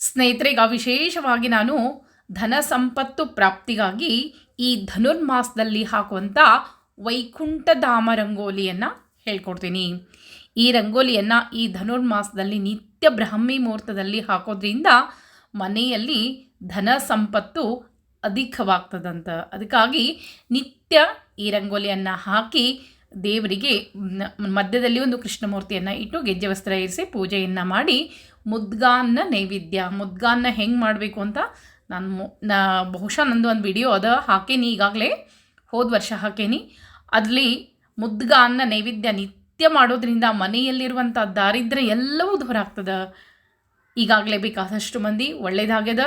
ಸ್ನೇಹಿತರೆ ವಿಶೇಷವಾಗಿ ನಾನು ಧನ ಸಂಪತ್ತು ಪ್ರಾಪ್ತಿಗಾಗಿ ಈ ಧನುರ್ಮಾಸದಲ್ಲಿ ಹಾಕುವಂಥ ವೈಕುಂಠಧಾಮ ರಂಗೋಲಿಯನ್ನು ಹೇಳ್ಕೊಡ್ತೀನಿ. ಈ ರಂಗೋಲಿಯನ್ನು ಈ ಧನುರ್ಮಾಸದಲ್ಲಿ ನಿತ್ಯ ಬ್ರಾಹ್ಮಿ ಮುಹೂರ್ತದಲ್ಲಿ ಹಾಕೋದ್ರಿಂದ ಮನೆಯಲ್ಲಿ ಧನ ಸಂಪತ್ತು ಅಧಿಕವಾಗ್ತದಂತ. ಅದಕ್ಕಾಗಿ ನಿತ್ಯ ಈ ರಂಗೋಲಿಯನ್ನು ಹಾಕಿ ದೇವರಿಗೆ ಮಧ್ಯದಲ್ಲಿ ಒಂದು ಕೃಷ್ಣಮೂರ್ತಿಯನ್ನು ಇಟ್ಟು ಗೆಜ್ಜೆ ವಸ್ತ್ರ ಇರಿಸಿ ಪೂಜೆಯನ್ನು ಮಾಡಿ ಮುದ್ಗಾನ್ನ ನೈವೇದ್ಯ, ಮುದ್ಗಾನ್ನ ಹೆಂಗೆ ಮಾಡಬೇಕು ಅಂತ ನಾನು ಬಹುಶಃ ನಂದು ಒಂದು ವಿಡಿಯೋ ಅದ, ಹಾಕೇನಿ ಈಗಾಗಲೇ, ಹೋದ ವರ್ಷ ಹಾಕೇನಿ. ಅದರಲ್ಲಿ ಮುದ್ಗಾನ್ನ ನೈವೇದ್ಯ ನಿತ್ಯ ಮಾಡೋದ್ರಿಂದ ಮನೆಯಲ್ಲಿರುವಂಥ ದಾರಿದ್ರ್ಯ ಎಲ್ಲವೂ ದೂರ ಆಗ್ತದೆ. ಈಗಾಗಲೇ ಬೇಕಾದಷ್ಟು ಮಂದಿ ಒಳ್ಳೆಯದಾಗ್ಯದ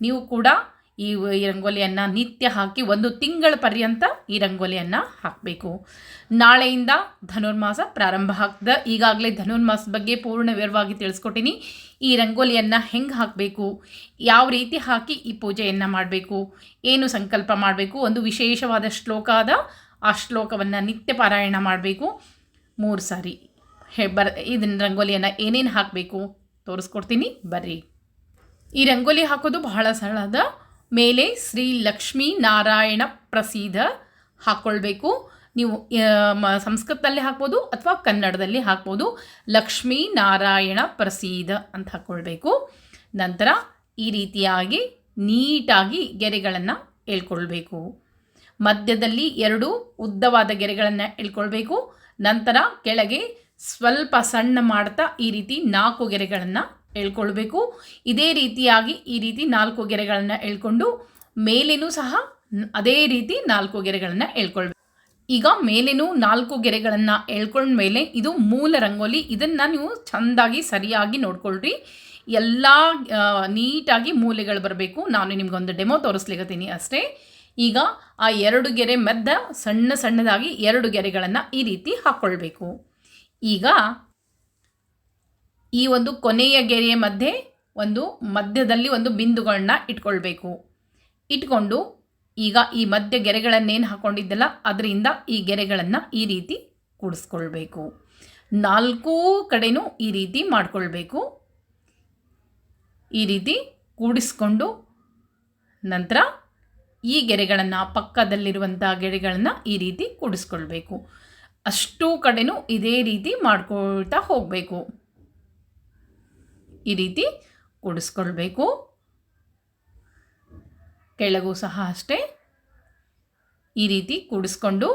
ನೀವು ಕೂಡ ಈ ಈ ರಂಗೋಲಿಯನ್ನು ನಿತ್ಯ ಹಾಕಿ ಒಂದು ತಿಂಗಳ ಪರ್ಯಂತ ಈ ರಂಗೋಲಿಯನ್ನು ಹಾಕಬೇಕು. ನಾಳೆಯಿಂದ ಧನುರ್ಮಾಸ ಪ್ರಾರಂಭ ಆಗ್ತದೆ. ಈಗಾಗಲೇ ಧನುರ್ಮಾಸದ ಬಗ್ಗೆ ಪೂರ್ಣ ವಿವರವಾಗಿ ತಿಳಿಸ್ಕೊಟ್ಟಿನಿ. ಈ ರಂಗೋಲಿಯನ್ನು ಹೆಂಗೆ ಹಾಕಬೇಕು? ಯಾವ ರೀತಿ ಹಾಕಿ ಈ ಪೂಜೆಯನ್ನು ಮಾಡಬೇಕು? ಏನು ಸಂಕಲ್ಪ ಮಾಡಬೇಕು? ಒಂದು ವಿಶೇಷವಾದ ಶ್ಲೋಕ ಅದ ಆ ಶ್ಲೋಕವನ್ನು ನಿತ್ಯ ಪಾರಾಯಣ ಮಾಡಬೇಕು. ಮೂರು ಸಾರಿ. ಹೇ, ಬರ್ ಇದನ್ನ ರಂಗೋಲಿಯನ್ನು ಏನೇನು ಹಾಕಬೇಕು? ತೋರಿಸ್ಕೊಡ್ತೀನಿ. ಬರ್ರಿ. ಈ ರಂಗೋಲಿ ಹಾಕೋದು ಬಹಳ ಸರಳದ ಮೇಲೆ ಶ್ರೀ ಲಕ್ಷ್ಮೀ ನಾರಾಯಣ ಪ್ರಸೀದ ಹಾಕ್ಕೊಳ್ಬೇಕು ನೀವು ಸಂಸ್ಕೃತದಲ್ಲಿ ಹಾಕ್ಬೋದು ಅಥವಾ ಕನ್ನಡದಲ್ಲಿ ಹಾಕ್ಬೋದು. ಲಕ್ಷ್ಮೀ ನಾರಾಯಣ ಪ್ರಸೀದ ಅಂತ ಹಾಕ್ಕೊಳ್ಬೇಕು ನಂತರ ಈ ರೀತಿಯಾಗಿ ನೀಟಾಗಿ ಗೆರೆಗಳನ್ನು ಹೇಳ್ಕೊಳ್ಬೇಕು. ಮಧ್ಯದಲ್ಲಿ ಎರಡು ಉದ್ದವಾದ ಗೆರೆಗಳನ್ನು ಎಳ್ಕೊಳ್ಬೇಕು ನಂತರ ಕೆಳಗೆ ಸ್ವಲ್ಪ ಸಣ್ಣ ಮಾಡ್ತಾ ಈ ರೀತಿ ನಾಲ್ಕು ಗೆರೆಗಳನ್ನು ಎಳ್ಕೊಳ್ಬೇಕು ಇದೇ ರೀತಿಯಾಗಿ ಈ ರೀತಿ ನಾಲ್ಕು ಗೆರೆಗಳನ್ನು ಎಳ್ಕೊಂಡು ಮೇಲೇನೂ ಸಹ ಅದೇ ರೀತಿ ನಾಲ್ಕು ಗೆರೆಗಳನ್ನು ಎಳ್ಕೊಳ್ಬೇಕು ಈಗ ಮೇಲೇನು ನಾಲ್ಕು ಗೆರೆಗಳನ್ನು ಎಳ್ಕೊಂಡ್ಮೇಲೆ ಇದು ಮೂಲ ರಂಗೋಲಿ. ಇದನ್ನು ನೀವು ಚೆಂದಾಗಿ ಸರಿಯಾಗಿ ನೋಡ್ಕೊಳ್ರಿ. ಎಲ್ಲ ನೀಟಾಗಿ ಮೂಲೆಗಳು ಬರಬೇಕು. ನಾನು ನಿಮ್ಗೊಂದು ಡೆಮೋ ತೋರಿಸ್ಲಿಕ್ಕತ್ತೀನಿ ಅಷ್ಟೇ. ಈಗ ಆ ಎರಡು ಗೆರೆ ಮಧ್ಯ ಸಣ್ಣ ಸಣ್ಣದಾಗಿ ಎರಡು ಗೆರೆಗಳನ್ನು ಈ ರೀತಿ ಹಾಕ್ಕೊಳ್ಬೇಕು ಈಗ ಈ ಒಂದು ಕೊನೆಯ ಗೆರೆಯ ಮಧ್ಯೆ ಒಂದು ಮಧ್ಯದಲ್ಲಿ ಒಂದು ಬಿಂದುಗಳನ್ನ ಇಟ್ಕೊಳ್ಬೇಕು. ಇಟ್ಕೊಂಡು ಈಗ ಈ ಮಧ್ಯ ಗೆರೆಗಳನ್ನೇನು ಹಾಕ್ಕೊಂಡಿದ್ದಲ್ಲ ಅದರಿಂದ ಈ ಗೆರೆಗಳನ್ನು ಈ ರೀತಿ ಕೂಡಿಸ್ಕೊಳ್ಬೇಕು. ನಾಲ್ಕೂ ಕಡೆಯೂ ಈ ರೀತಿ ಮಾಡಿಕೊಳ್ಬೇಕು. ಈ ರೀತಿ ಕೂಡಿಸ್ಕೊಂಡು ನಂತರ ಈ ಗೆರೆಗಳನ್ನು ಪಕ್ಕದಲ್ಲಿರುವಂಥ ಗೆರೆಗಳನ್ನು ಈ ರೀತಿ ಕೂಡಿಸ್ಕೊಳ್ಬೇಕು. ಅಷ್ಟೂ ಕಡೆಯೂ ಇದೇ ರೀತಿ ಮಾಡ್ಕೊಳ್ತಾ ಹೋಗಬೇಕು. ಈ ರೀತಿ ಕೂಡಿಸ್ಕೊಳ್ಬೇಕು. ಕೆಳಗೂ ಸಹ ಅಷ್ಟೇ. ಈ ರೀತಿ ಕೂಡಿಸ್ಕೊಂಡು.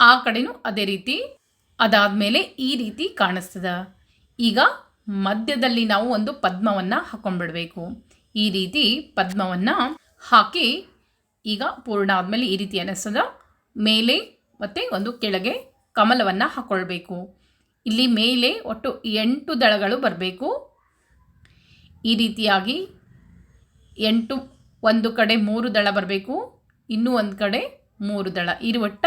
ಆ ಕಡೆನೂ ಅದೇ ರೀತಿ. ಅದಾದಮೇಲೆ ಈ ರೀತಿ ಕಾಣಿಸ್ತದ. ಈಗ ಮಧ್ಯದಲ್ಲಿ ನಾವು ಒಂದು ಪದ್ಮವನ್ನು ಹಾಕೊಂಡ್ಬಿಡಬೇಕು. ಈ ರೀತಿ ಪದ್ಮವನ್ನು ಹಾಕಿ ಈಗ ಪೂರ್ಣ ಆದಮೇಲೆ ಈ ರೀತಿ ಅನ್ನಿಸ್ತದ ಮೇಲೆ ಮತ್ತು ಒಂದು ಕೆಳಗೆ ಕಮಲವನ್ನು ಹಾಕ್ಕೊಳ್ಬೇಕು ಇಲ್ಲಿ ಮೇಲೆ ಒಟ್ಟು ಎಂಟು ದಳಗಳು ಬರಬೇಕು. ಈ ರೀತಿಯಾಗಿ ಎಂಟು, ಒಂದು ಕಡೆ ಮೂರು ದಳ ಬರಬೇಕು, ಇನ್ನೂ ಒಂದು ಕಡೆ ಮೂರು ದಳ. ಈ ಒಟ್ಟ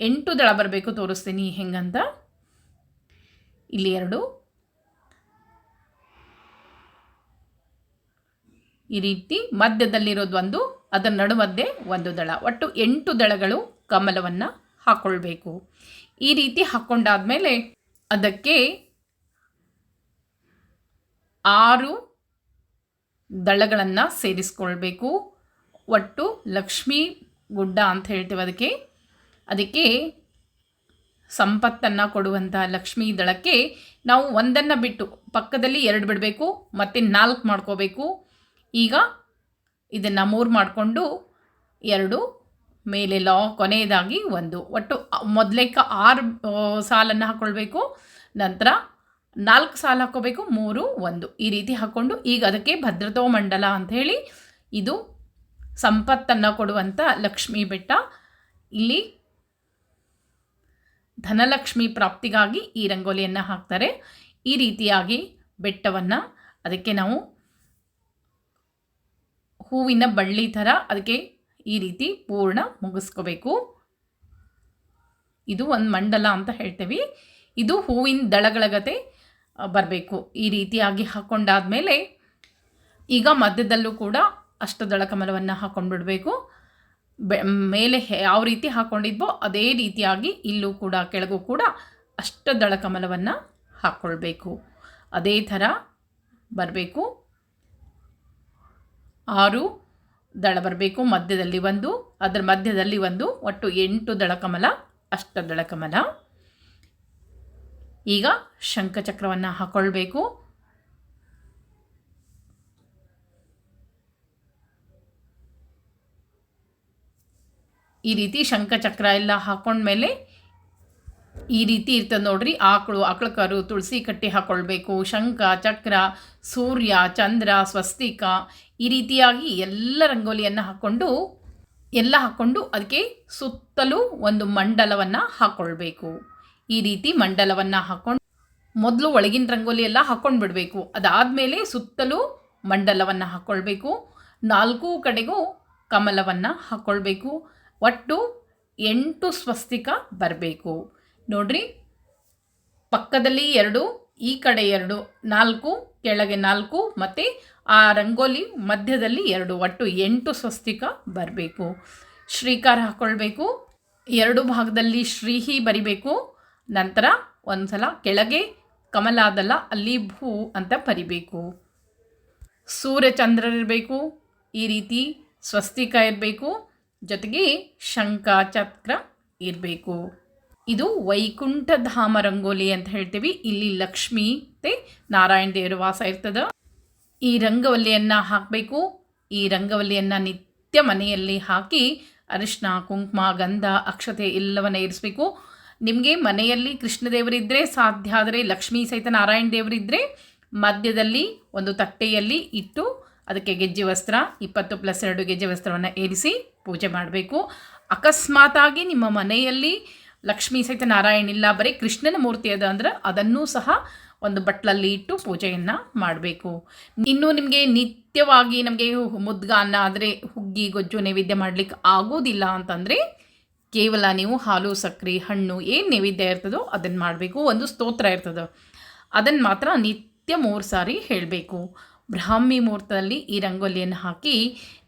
ಎಂಟು ದಳ ಬರಬೇಕು ತೋರಿಸ್ತೀನಿ ಹೆಂಗಂತ. ಇಲ್ಲಿ ಎರಡು. ಈ ರೀತಿ ಮಧ್ಯದಲ್ಲಿರೋದು ಒಂದು, ಅದರ ನಡುಮಧ್ಯೆ ಒಂದು ದಳ. ಒಟ್ಟು ಎಂಟು ದಳಗಳು ಕಮಲವನ್ನು ಹಾಕ್ಕೊಳ್ಬೇಕು ಈ ರೀತಿ ಹಾಕ್ಕೊಂಡಾದ್ಮೇಲೆ ಅದಕ್ಕೆ ಆರು ದಳಗಳನ್ನು ಸೇರಿಸ್ಕೊಳ್ಬೇಕು. ಒಟ್ಟು ಲಕ್ಷ್ಮೀ ಗುಡ್ಡ ಅಂತ ಹೇಳ್ತೇವೆ ಅದಕ್ಕೆ. ಅದಕ್ಕೆ ಸಂಪತ್ತನ್ನು ಕೊಡುವಂಥ ಲಕ್ಷ್ಮೀ ದಳಕ್ಕೆ ನಾವು ಒಂದನ್ನು ಬಿಟ್ಟು ಪಕ್ಕದಲ್ಲಿ ಎರಡು ಬಿಡಬೇಕು, ಮತ್ತು ನಾಲ್ಕು ಮಾಡ್ಕೋಬೇಕು. ಈಗ ಇದನ್ನು ಮೂರು ಮಾಡಿಕೊಂಡು ಎರಡು ಮೇಲೆ ಲಾ ಕೊನೆಯದಾಗಿ ಒಂದು. ಒಟ್ಟು ಮೊದಲೇಕ ಆರು ಸಾಲನ್ನು ಹಾಕ್ಕೊಳ್ಬೇಕು ನಂತರ ನಾಲ್ಕು ಸಾಲ ಹಾಕ್ಕೋಬೇಕು ಮೂರು, ಒಂದು. ಈ ರೀತಿ ಹಾಕ್ಕೊಂಡು ಈಗ ಅದಕ್ಕೆ ಭದ್ರತೋ ಮಂಡಲ ಅಂಥೇಳಿ ಇದು ಸಂಪತ್ತನ್ನು ಕೊಡುವಂಥ ಲಕ್ಷ್ಮೀ ಬೆಟ್ಟ. ಇಲ್ಲಿ ಧನಲಕ್ಷ್ಮಿ ಪ್ರಾಪ್ತಿಗಾಗಿ ಈ ರಂಗೋಲಿಯನ್ನು ಹಾಕ್ತಾರೆ. ಈ ರೀತಿಯಾಗಿ ಬೆಟ್ಟವನ್ನು ಅದಕ್ಕೆ ನಾವು ಹೂವಿನ ಬಳ್ಳಿ ಥರ ಅದಕ್ಕೆ ಈ ರೀತಿ ಪೂರ್ಣ ಮುಗಿಸ್ಕೋಬೇಕು. ಇದು ಒಂದು ಮಂಡಲ ಅಂತ ಹೇಳ್ತೇವೆ. ಇದು ಹೂವಿನ ದಳಗಳ ಗತೆ ಬರಬೇಕು. ಈ ರೀತಿಯಾಗಿ ಹಾಕ್ಕೊಂಡಾದ್ಮೇಲೆ ಈಗ ಮಧ್ಯದಲ್ಲೂ ಕೂಡ ಅಷ್ಟದಳ ಕಮಲವನ್ನು ಹಾಕ್ಕೊಂಡ್ಬಿಡಬೇಕು ಬೆ, ಮೇಲೆ ಯಾವ ರೀತಿ ಹಾಕ್ಕೊಂಡಿದ್ವೋ ಅದೇ ರೀತಿಯಾಗಿ ಇಲ್ಲೂ ಕೂಡ ಕೆಳಗೂ ಕೂಡ ಅಷ್ಟದಳ ಕಮಲವನ್ನು ಹಾಕ್ಕೊಳ್ಬೇಕು ಅದೇ ಥರ ಬರಬೇಕು. ಆರು ದಳ ಬರಬೇಕು, ಮಧ್ಯದಲ್ಲಿ ಒಂದು, ಅದರ ಮಧ್ಯದಲ್ಲಿ ಒಂದು, ಒಟ್ಟು ಎಂಟು ದಳಕಮಲ ಅಷ್ಟ ದಳಕಮಲ ಈಗ ಶಂಖಚಕ್ರವನ್ನು ಹಾಕೊಳ್ಬೇಕು. ಈ ರೀತಿ ಶಂಖಚಕ್ರ ಎಲ್ಲ ಹಾಕೊಂಡ್ಮೇಲೆ ಈ ರೀತಿ ಇರ್ತದೆ ನೋಡ್ರಿ, ಆಕಳು ಆಕಳ ಕರು ತುಳಸಿ ಕಟ್ಟಿ ಹಾಕ್ಕೊಳ್ಬೇಕು ಶಂಖ, ಚಕ್ರ, ಸೂರ್ಯ, ಚಂದ್ರ, ಸ್ವಸ್ತಿಕ ಈ ರೀತಿಯಾಗಿ ಎಲ್ಲ ರಂಗೋಲಿಯನ್ನು ಹಾಕ್ಕೊಂಡು ಎಲ್ಲ ಹಾಕ್ಕೊಂಡು ಅದಕ್ಕೆ ಸುತ್ತಲೂ ಒಂದು ಮಂಡಲವನ್ನು ಹಾಕ್ಕೊಳ್ಬೇಕು ಈ ರೀತಿ ಮಂಡಲವನ್ನು ಹಾಕ್ಕೊಂಡು ಮೊದಲು ಒಳಗಿನ ರಂಗೋಲಿ ಎಲ್ಲ ಹಾಕ್ಕೊಂಡು ಬಿಡಬೇಕು. ಅದಾದಮೇಲೆ ಸುತ್ತಲೂ ಮಂಡಲವನ್ನು ಹಾಕ್ಕೊಳ್ಬೇಕು ನಾಲ್ಕು ಕಡೆಗೂ ಕಮಲವನ್ನು ಹಾಕ್ಕೊಳ್ಬೇಕು ಒಟ್ಟು ಎಂಟು ಸ್ವಸ್ತಿಕ ಬರಬೇಕು. ನೋಡ್ರಿ, ಪಕ್ಕದಲ್ಲಿ ಎರಡು, ಈ ಕಡೆ ಎರಡು, ನಾಲ್ಕು, ಕೆಳಗೆ ನಾಲ್ಕು, ಮತ್ತು ಆ ರಂಗೋಲಿ ಮಧ್ಯದಲ್ಲಿ ಎರಡು, ಒಟ್ಟು ಎಂಟು ಸ್ವಸ್ತಿಕ ಬರಬೇಕು. ಶ್ರೀಕಾರ ಹಾಕ್ಕೊಳ್ಬೇಕು ಎರಡು ಭಾಗದಲ್ಲಿ ಶ್ರೀಹಿ ಬರಿಬೇಕು. ನಂತರ ಒಂದು ಸಲ ಕೆಳಗೆ ಕಮಲಾದಲ್ಲ ಅಲ್ಲಿ ಭೂ ಅಂತ ಬರಿಬೇಕು. ಸೂರ್ಯಚಂದ್ರರಿರಬೇಕು ಈ ರೀತಿ ಸ್ವಸ್ತಿಕ ಇರಬೇಕು. ಜೊತೆಗೆ ಶಂಖ ಚಕ್ರ ಇರಬೇಕು. ಇದು ವೈಕುಂಠಧಾಮ ರಂಗೋಲಿ ಅಂತ ಹೇಳ್ತೀವಿ. ಇಲ್ಲಿ ಲಕ್ಷ್ಮೀ ಮತ್ತು ನಾರಾಯಣ ದೇವರ ವಾಸ ಇರ್ತದೆ. ಈ ರಂಗವಲ್ಲಿಯನ್ನು ಹಾಕಬೇಕು. ಈ ರಂಗವಲ್ಲಿಯನ್ನು ನಿತ್ಯ ಮನೆಯಲ್ಲಿ ಹಾಕಿ ಅರಿಶಿನ ಕುಂಕುಮ, ಗಂಧ, ಅಕ್ಷತೆ ಎಲ್ಲವನ್ನ ಇರಿಸಬೇಕು. ನಿಮಗೆ ಮನೆಯಲ್ಲಿ ಕೃಷ್ಣದೇವರಿದ್ದರೆ ಸಾಧ್ಯ, ಆದರೆ ಲಕ್ಷ್ಮೀ ಸಹಿತ ನಾರಾಯಣ ದೇವರಿದ್ದರೆ ಮಧ್ಯದಲ್ಲಿ ಒಂದು ತಟ್ಟೆಯಲ್ಲಿ ಇಟ್ಟು ಅದಕ್ಕೆ ಗೆಜ್ಜೆ ವಸ್ತ್ರ, ಇಪ್ಪತ್ತು ಪ್ಲಸ್ ಎರಡು ಗೆಜ್ಜೆ ವಸ್ತ್ರವನ್ನು ಏರಿಸಿ ಪೂಜೆ ಮಾಡಬೇಕು. ಅಕಸ್ಮಾತಾಗಿ ನಿಮ್ಮ ಮನೆಯಲ್ಲಿ ಲಕ್ಷ್ಮೀ ಸಹಿತ ನಾರಾಯಣ ಇಲ್ಲ, ಬರೀ ಕೃಷ್ಣನ ಮೂರ್ತಿ ಅದ ಅಂದ್ರೆ ಅದನ್ನೂ ಸಹ ಒಂದು ಬಟ್ಲಲ್ಲಿ ಇಟ್ಟು ಪೂಜೆಯನ್ನು ಮಾಡಬೇಕು. ಇನ್ನು ನಿಮಗೆ ನಿತ್ಯವಾಗಿ ನಮಗೆ ಮುದ್ಗಾನ್ನ ಆದರೆ ಹುಗ್ಗಿ, ಗೊಜ್ಜು ನೈವೇದ್ಯ ಮಾಡಲಿಕ್ಕೆ ಆಗೋದಿಲ್ಲ ಅಂತಂದರೆ ಕೇವಲ ನೀವು ಹಾಲು, ಸಕ್ಕರೆ, ಹಣ್ಣು ಏನು ನೈವೇದ್ಯ ಇರ್ತದೋ ಅದನ್ನು ಮಾಡಬೇಕು. ಒಂದು ಸ್ತೋತ್ರ ಇರ್ತದೆ. ಅದನ್ನು ಮಾತ್ರ ನಿತ್ಯ ಮೂರು ಸಾರಿ ಹೇಳಬೇಕು. ಬ್ರಾಹ್ಮಿ ಮುಹೂರ್ತದಲ್ಲಿ ಈ ರಂಗೋಲಿಯನ್ನು ಹಾಕಿ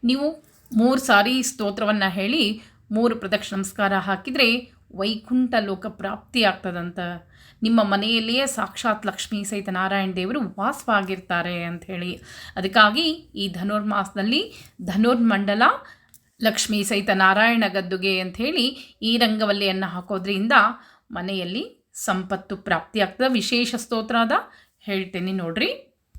ನೀವು ಮೂರು ಸಾರಿ ಸ್ತೋತ್ರವನ್ನು ಹೇಳಿ ಮೂರು ಪ್ರದಕ್ಷಿಣ ನಮಸ್ಕಾರ ಹಾಕಿದರೆ ವೈಕುಂಠ ಲೋಕ ಪ್ರಾಪ್ತಿ ಆಗ್ತದಂತ. ನಿಮ್ಮ ಮನೆಯಲ್ಲಿಯೇ ಸಾಕ್ಷಾತ್ ಲಕ್ಷ್ಮೀ ಸಹಿತ ನಾರಾಯಣ ದೇವರು ವಾಸವಾಗಿರ್ತಾರೆ ಅಂಥೇಳಿ ಅದಕ್ಕಾಗಿ ಈ ಧನುರ್ಮಾಸದಲ್ಲಿ ಧನುರ್ಮಂಡಲ ಲಕ್ಷ್ಮೀ ಸಹಿತ ನಾರಾಯಣ ಗದ್ದುಗೆ ಅಂಥೇಳಿ ಈ ರಂಗವಲ್ಲಿಯನ್ನು ಹಾಕೋದ್ರಿಂದ ಮನೆಯಲ್ಲಿ ಸಂಪತ್ತು ಪ್ರಾಪ್ತಿಯಾಗ್ತದೆ ವಿಶೇಷ ಸ್ತೋತ್ರದ ಹೇಳ್ತೇನೆ ನೋಡ್ರಿ.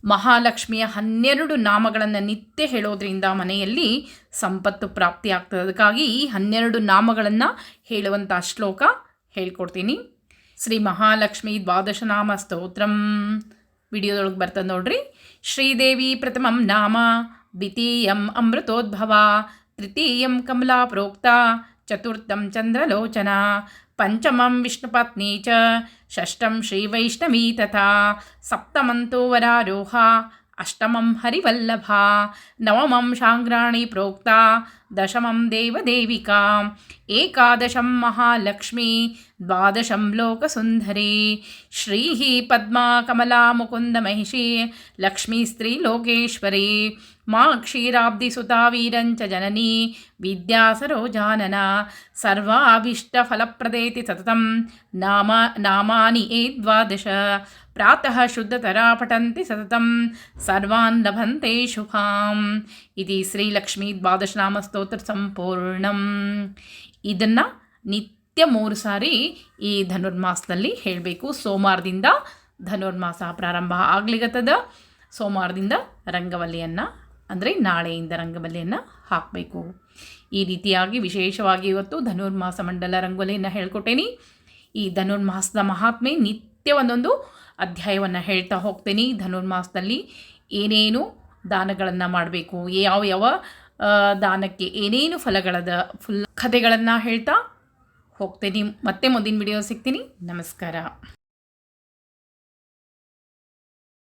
ಮಹಾಲಕ್ಷ್ಮಿಯ ಹನ್ನೆರಡು ನಾಮಗಳನ್ನು ನಿತ್ಯ ಹೇಳೋದ್ರಿಂದ ಮನೆಯಲ್ಲಿ ಸಂಪತ್ತು ಪ್ರಾಪ್ತಿ ಆಗ್ತದೆ. ಅದಕ್ಕಾಗಿ ಈ ಹನ್ನೆರಡು ನಾಮಗಳನ್ನು ಹೇಳುವಂಥ ಶ್ಲೋಕ ಹೇಳ್ಕೊಡ್ತೀನಿ. ಶ್ರೀ ಮಹಾಲಕ್ಷ್ಮಿ ದ್ವಾದಶನಾಮ ಸ್ತೋತ್ರಂ ವಿಡಿಯೋದೊಳಗೆ ಬರ್ತದೆ ನೋಡ್ರಿ ಶ್ರೀದೇವಿ ಪ್ರಥಮಂ ನಾಮ ದ್ವಿತೀಯಂ ಅಮೃತೋದ್ಭವ ತೃತೀಯಂ ಕಮಲಾ ಪ್ರೋಕ್ತ ಚತುರ್ಥಂ ಚಂದ್ರಲೋಚನ ಪಂಚಮಂ ವಿಷ್ಣುಪತ್ನಿ ಚ ಷಷ್ಠಂ ಶ್ರೀವೈಷ್ಣವೀ ತಥಾ ಸಪ್ತಮಂತೋ ವರಾರೋಹ ಅಷ್ಟಮಂ ಹರಿವಲ್ಲಭ ನವಮಂ ಶಾಂಗ್ರಾಣಿ ಪ್ರೋಕ್ತ दशमं देवदेविकाम्, एकादशं महालक्ष्मी, द्वादशं लोकसुन्दरी, श्रीः पद्मा कमला मुकुन्दमहिषी लक्ष्मीस्त्रीलोकेश्वरी मा क्षीराब्धिसुता वीरञ्च जननी, विद्यासरोजानना, सर्वाभीष्टफलप्रदेति सततं, नामा, नामानि ए द्वादश, प्रातः शुद्धतरा पठन्ति सततं, सर्वान् लभन्ते शुभाम्। ಇದು ಶ್ರೀಲಕ್ಷ್ಮೀ ದ್ವಾದಶನಾಮ ಸ್ತೋತ್ರ ಸಂಪೂರ್ಣಂ ಇದನ್ನು ನಿತ್ಯ ಮೂರು ಸಾರಿ ಈ ಧನುರ್ಮಾಸದಲ್ಲಿ ಹೇಳಬೇಕು. ಸೋಮವಾರದಿಂದ ಧನುರ್ಮಾಸ ಪ್ರಾರಂಭ ಆಗ್ಲಿಗತ್ತದ ಸೋಮವಾರದಿಂದ ರಂಗವಲ್ಲಿಯನ್ನು, ಅಂದರೆ ನಾಳೆಯಿಂದ ರಂಗವಲ್ಲಿಯನ್ನು ಹಾಕಬೇಕು. ಈ ರೀತಿಯಾಗಿ ವಿಶೇಷವಾಗಿ ಇವತ್ತು ಧನುರ್ಮಾಸ ಮಂಡಲ ರಂಗೋಲಿಯನ್ನು ಹೇಳ್ಕೊಟ್ಟೇನಿ. ಈ ಧನುರ್ಮಾಸದ ಮಹಾತ್ಮೆ ನಿತ್ಯ ಒಂದೊಂದು ಅಧ್ಯಾಯವನ್ನು ಹೇಳ್ತಾ ಹೋಗ್ತೇನೆ. ಧನುರ್ಮಾಸದಲ್ಲಿ ಏನೇನು ದಾನಗಳನ್ನು ಮಾಡಬೇಕು. ಯಾವ ಯಾವ ದಾನಕ್ಕೆ ಏನೇನು ಫಲಗಳದ ಫುಲ್ ಕಥೆಗಳನ್ನು ಹೇಳ್ತಾ ಹೋಗ್ತೀನಿ. ಮತ್ತೆ ಮುಂದಿನ ವಿಡಿಯೋ ಸಿಗ್ತೀನಿ. ನಮಸ್ಕಾರ.